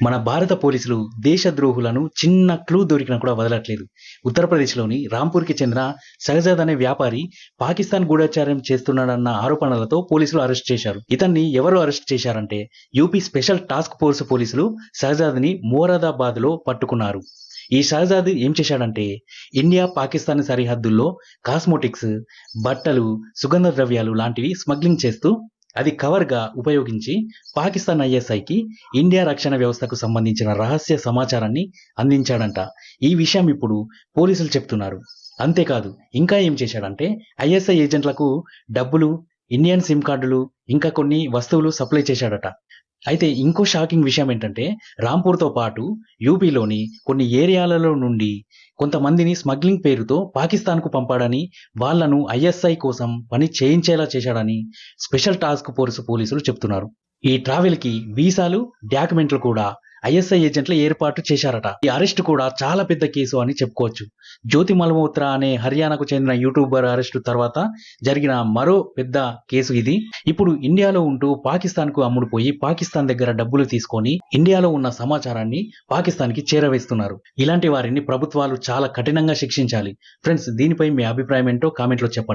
మన భారత పోలీసులు దేశద్రోహులను చిన్న క్లూ దొరికినా కూడా వదలట్లేదు. ఉత్తరప్రదేశ్లోని రాంపూర్కి చెందిన సహజాద్ అనే వ్యాపారి పాకిస్తాన్ గూఢచార్యం చేస్తున్నాడన్న ఆరోపణలతో పోలీసులు అరెస్ట్ చేశారు. ఇతన్ని ఎవరు అరెస్ట్ చేశారంటే యూపీ స్పెషల్ టాస్క్ ఫోర్స్ పోలీసులు సహజాద్ని మోరాదాబాద్లో పట్టుకున్నారు. ఈ షహజాద్ ఏం చేశాడంటే ఇండియా పాకిస్తాన్ సరిహద్దుల్లో కాస్మోటిక్స్ బట్టలు సుగంధ ద్రవ్యాలు లాంటివి స్మగ్లింగ్ చేస్తూ అది కవర్గా ఉపయోగించి పాకిస్తాన్ ఐఎస్ఐకి ఇండియా రక్షణ వ్యవస్థకు సంబంధించిన రహస్య సమాచారాన్ని అందించాడంట. ఈ విషయం ఇప్పుడు పోలీసులు చెప్తున్నారు. అంతేకాదు ఇంకా ఏం చేశాడంటే ఐఎస్ఐ ఏజెంట్లకు డబ్బులు ఇండియన్ సిమ్ కార్డులు ఇంకా కొన్ని వస్తువులు సప్లై చేశాడట. అయితే ఇంకో షాకింగ్ విషయం ఏంటంటే రాంపూర్తో పాటు యూపీలోని కొన్ని ఏరియాలలో నుండి కొంతమందిని స్మగ్లింగ్ పేరుతో పాకిస్తాన్కు పంపాడని వాళ్ళను ఐఎస్ఐ కోసం పని చేయించేలా చేశాడని స్పెషల్ టాస్క్ ఫోర్స్ పోలీసులు చెప్తున్నారు. ఈ ట్రావెల్కి వీసాలు డాక్యుమెంట్లు కూడా ఐఎస్ఐ ఏజెంట్లు ఏర్పాటు చేశారట. ఈ అరెస్ట్ కూడా చాలా పెద్ద కేసు అని చెప్పుకోవచ్చు. జ్యోతి మల్హోత్రా అనే హర్యానాకు చెందిన యూట్యూబర్ అరెస్టు తర్వాత జరిగిన మరో పెద్ద కేసు ఇది. ఇప్పుడు ఇండియాలో ఉంటూ పాకిస్తాన్కు అమ్ముడుపోయి పాకిస్తాన్ దగ్గర డబ్బులు తీసుకొని ఇండియాలో ఉన్న సమాచారాన్ని పాకిస్తాన్కి చేరవేస్తున్నారు. ఇలాంటి వారిని ప్రభుత్వాలు చాలా కఠినంగా శిక్షించాలి. ఫ్రెండ్స్ దీనిపై మీ అభిప్రాయం ఏంటో కామెంట్లో చెప్పండి.